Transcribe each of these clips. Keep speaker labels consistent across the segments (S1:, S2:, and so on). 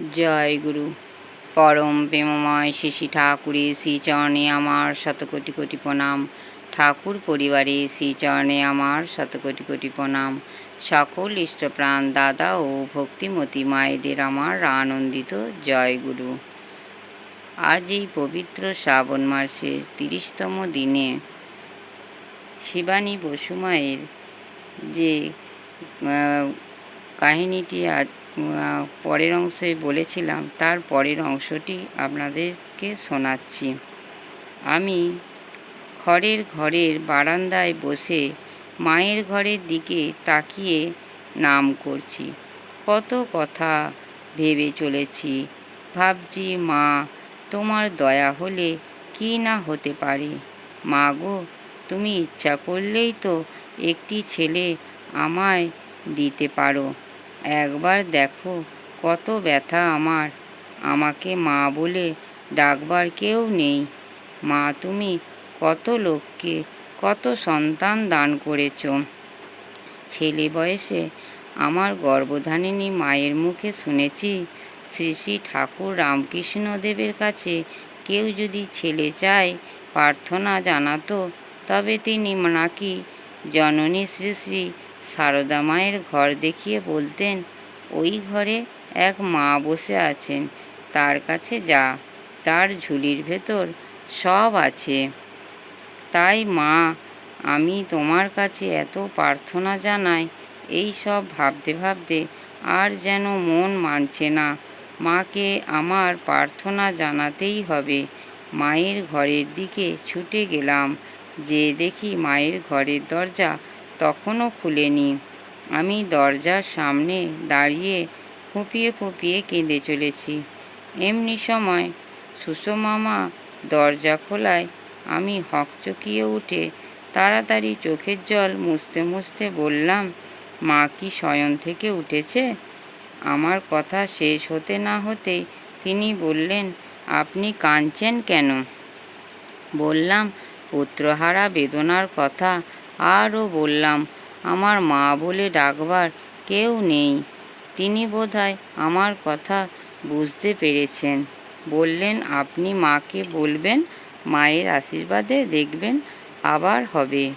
S1: জয় গুরু। পরম প্রেমময় শিশি ঠাকুরের শ্রীচরণে আমার শতকোটি কোটি প্রণাম। ঠাকুর পরিবারে শ্রীচরণে আমার শতকোটি কোটি প্রণাম। সকল ইষ্টপ্রাণ দাদা ও ভক্তিমতী মায়েদের আমার আনন্দিত জয় গুরু। আজ এই পবিত্র শ্রাবণ মাসের তিরিশতম দিনে শিবানী বসু মায়ের যে কাহিনীটি আজ পরের অংশে বলেছিলাম, তার পরের অংশটি আপনাদেরকে শোনাচ্ছি। আমি খড়ের ঘরের বারান্দায় বসে মায়ের ঘরের দিকে তাকিয়ে নাম করছি। কত কথা ভেবে চলেছি। ভাবছি, মা, তোমার দয়া হলে কি না হতে পারে? মা গো, তুমি ইচ্ছা করলেই তো একটি ছেলে আমায় দিতে পারো। একবার দেখো, কত ব্যথা আমার। আমাকে মা বলে, ডাকবার কেউ নেই। মা তুমি কত লোককে, কত সন্তান দান করেছ। ছেলে বয়সে আমার গর্ভধারিণী মায়ের মুখে শুনেছি, শ্রী শ্রী ঠাকুর রামকৃষ্ণদেবের কাছে কেউ যদি ছেলে চায় প্রার্থনা জানাতো, তবে তিনি নাকি জননী শ্রী শ্রী সারদা মায়ের ঘর দেখিয়ে বলতেন, ওই ঘরে এক মা বসে আছেন, তার কাছে যা, তার ঝুলির ভেতর সব আছে। তাই মা, আমি তোমার কাছে এত প্রার্থনা জানাই, এই সব ভাবতে ভাবতে আর যেন মন মানছে না। মাকে আমার প্রার্থনা জানাতেই হবে। মায়ের ঘরের দিকে ছুটে গেলাম, যে দেখি মায়ের ঘরের দরজা তখনও খুলেনি। আমি দরজার সামনে দাঁড়িয়ে ফুঁপিয়ে ফুঁপিয়ে কেঁদে চলেছি। এমনি সময় সুষমামা দরজা খোলায় আমি হকচকিয়ে উঠে তাড়াতাড়ি চোখের জল মুছতে মুছতে বললাম, মা কি শয়ন থেকে উঠেছে? আমার কথা শেষ হতে না হতেই তিনি বললেন, আপনি কাঁদছেন কেন? বললাম, পুত্রহারা বেদনার কথা আরও বললাম, আমার মা বলে ডাকবার কেউ নেই। তিনি বোধহয় আমার কথা বুঝতে পেরেছেন। বললেন, আপনি মাকে বলবেন, মায়ের আশীর্বাদে দেখবেন, আবার হবে।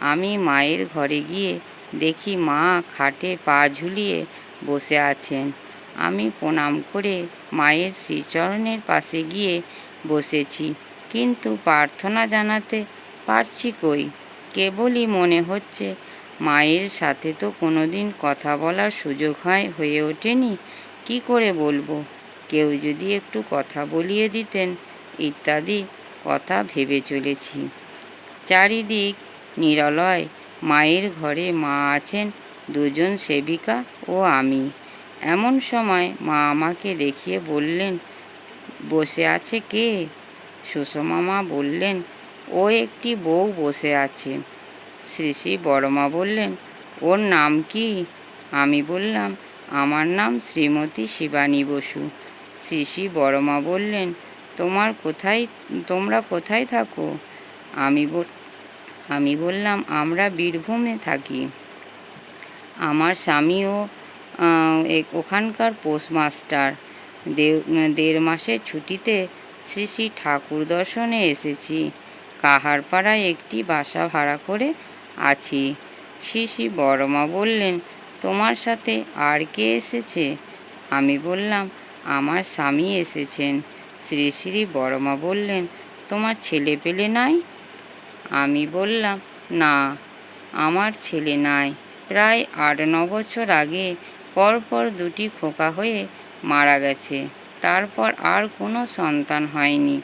S1: আমি মায়ের ঘরে গিয়ে দেখি মা খাটে পা ঝুলিয়ে বসে আছেন। আমি প্রণাম করে মায়ের শ্রীচরণের পাশে গিয়ে বসেছি, কিন্তু প্রার্থনা জানাতে পারছি কই? কেবলই মনে হচ্ছে, মায়ের সাথে তো কোনো দিন কথা বলার সুযোগ হয়, হয়ে ওঠেনি। কি করে বলব? কেউ যদি একটু কথা বলিয়ে দিতেন, ইত্যাদি কথা ভেবে চলেছি। চারিদিক নিরলয়, মায়ের ঘরে মা আছেন, দুজন সেবিকা ও আমি। এমন সময় মা আমাকে দেখিয়ে বললেন, বসে আছে কে? সুষমা মা বললেন ও একটি বউ বসে আছে। শ্রী শ্রী বড়মা বললেন, ওর নাম কি? আমি বললাম, আমার নাম শ্রীমতী শিবানী বসু। শ্রী শ্রী বড়মা বললেন, তোমার কোথায়, তোমরা কোথায় থাকো? আমি আমি বললাম, আমরা বীরভূমে থাকি। আমার স্বামীও ওখানকার পোস্টমাস্টার। দে- দেড় মাসের ছুটিতে শ্রী শ্রী ঠাকুর দর্শনে এসেছি। কাহারপাড়ায় একটি বাসা ভাড়া করে আছি। শ্রী বড়মা বললেন, তোমার সাথে আর কে এসেছে? আমি বললাম, আমার স্বামী এসেছেন। শ্রী শ্রী বড়মা বললেন, তোমার ছেলে পেলে নাই? আমি বললাম, না, আমার ছেলে নাই। প্রায় আট ন বছর আগে পরপর দুটি খোকা হয়ে মারা গেছে। তারপর আর কোনো সন্তান হয়নি।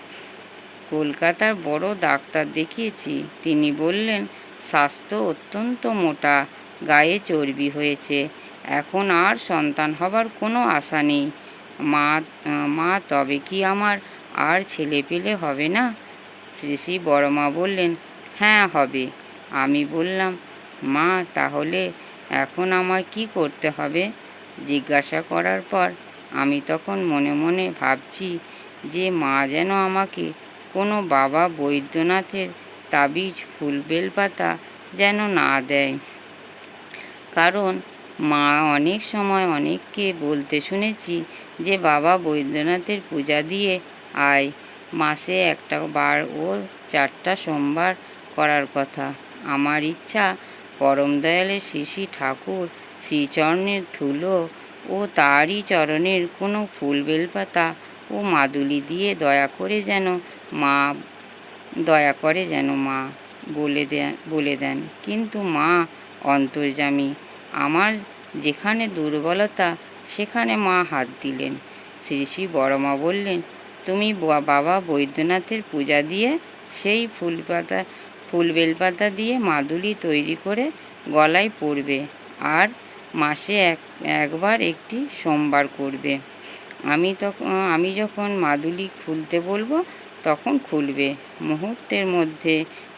S1: কলকাতার বড় ডাক্তার দেখিয়েছি। তিনি বললেন, স্বাস্থ্য অত্যন্ত মোটা, গায়ে চর্বি হয়েছে। এখন আর সন্তান হবার কোনো আশা নেই। মা মা, তবে কি আমার আর ছেলে পেলে হবে না? শ্রী শ্রী বড়মা বললেন হ্যাঁ হবে। আমি বললাম, মা, তাহলে এখন আমায় কি করতে হবে? জিজ্ঞাসা করার পর আমি তখন মনে মনে ভাবছি যে মা যেন আমাকে কোনো বাবা বৈদ্যনাথের তাবিজ ফুল বেলপাতা যেন না দেয়। কারণ মা অনেক সময় অনেককে বলতে শুনেছি যে বাবা বৈদ্যনাথের পূজা দিয়ে আয়, মাসে একটা বার ও চারটা সোমবার করার কথা। আমার ইচ্ছা পরম দয়ালের শ্রী ঠাকুর, শ্রীচরণের ধুলো ও তারই চরণের কোনো ফুল বেলপাতা ও মাদুলি দিয়ে দয়া করে যেন মা দয়া করে যেন মা বলে দেন বলে দেন। কিন্তু মা অন্তর্যামী, আমার যেখানে দুর্বলতা, সেখানে মা হাত দিলেন। শ্রী শ্রী বড়মা বললেন, তুমি বাবা বৈদ্যনাথের পূজা দিয়ে সেই ফুল পাতা ফুল বেলপাতা দিয়ে মাদুলি তৈরি করে গলায় পরবে আর মাসে এক, একবার একটি সোমবার করবে। আমি তখন আমি যখন মাদুলি খুলতে বলব তখন খুলবে। মুহূর্তের মধ্যে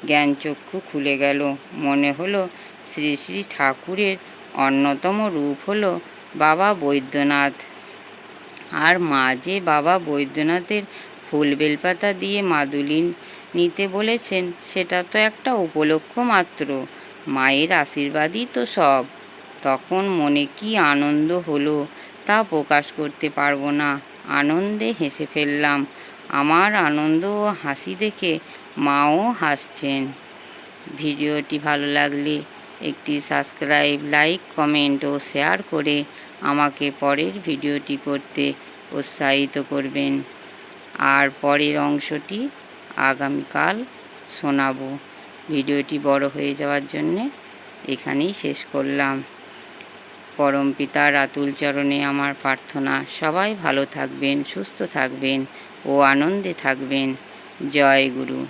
S1: জ্ঞানচক্ষু খুলে গেল। মনে হলো শ্রী শ্রী ঠাকুরের অন্যতম রূপ হলো বাবা বৈদ্যনাথ। আর মা যে বাবা বৈদ্যনাথের ফুল বেলপাতা দিয়ে মাদুলিন নিতে বলেছেন, সেটা তো একটা উপলক্ষ মাত্র। মায়ের আশীর্বাদই তো সব। তখন মনে কি আনন্দ হলো তা প্রকাশ করতে পারব না। আনন্দে হেসে ফেললাম। আমার আনন্দ ও হাসি দেখে মাও হাসছেন। ভিডিওটি ভালো লাগলে একটি সাবস্ক্রাইব, লাইক, কমেন্ট ও শেয়ার করে আমাকে পরের ভিডিওটি করতে উৎসাহিত করবেন। আর পরের অংশটি আগামীকাল শোনাবো। ভিডিওটি বড় হয়ে যাওয়ার জন্যে এখানেই শেষ করলাম। পরম পিতার আতুল চরণে আমার প্রার্থনা। সবাই ভালো থাকবেন, সুস্থ থাকবেন। ও আনন্দে থাকবেন। জয় গুরু।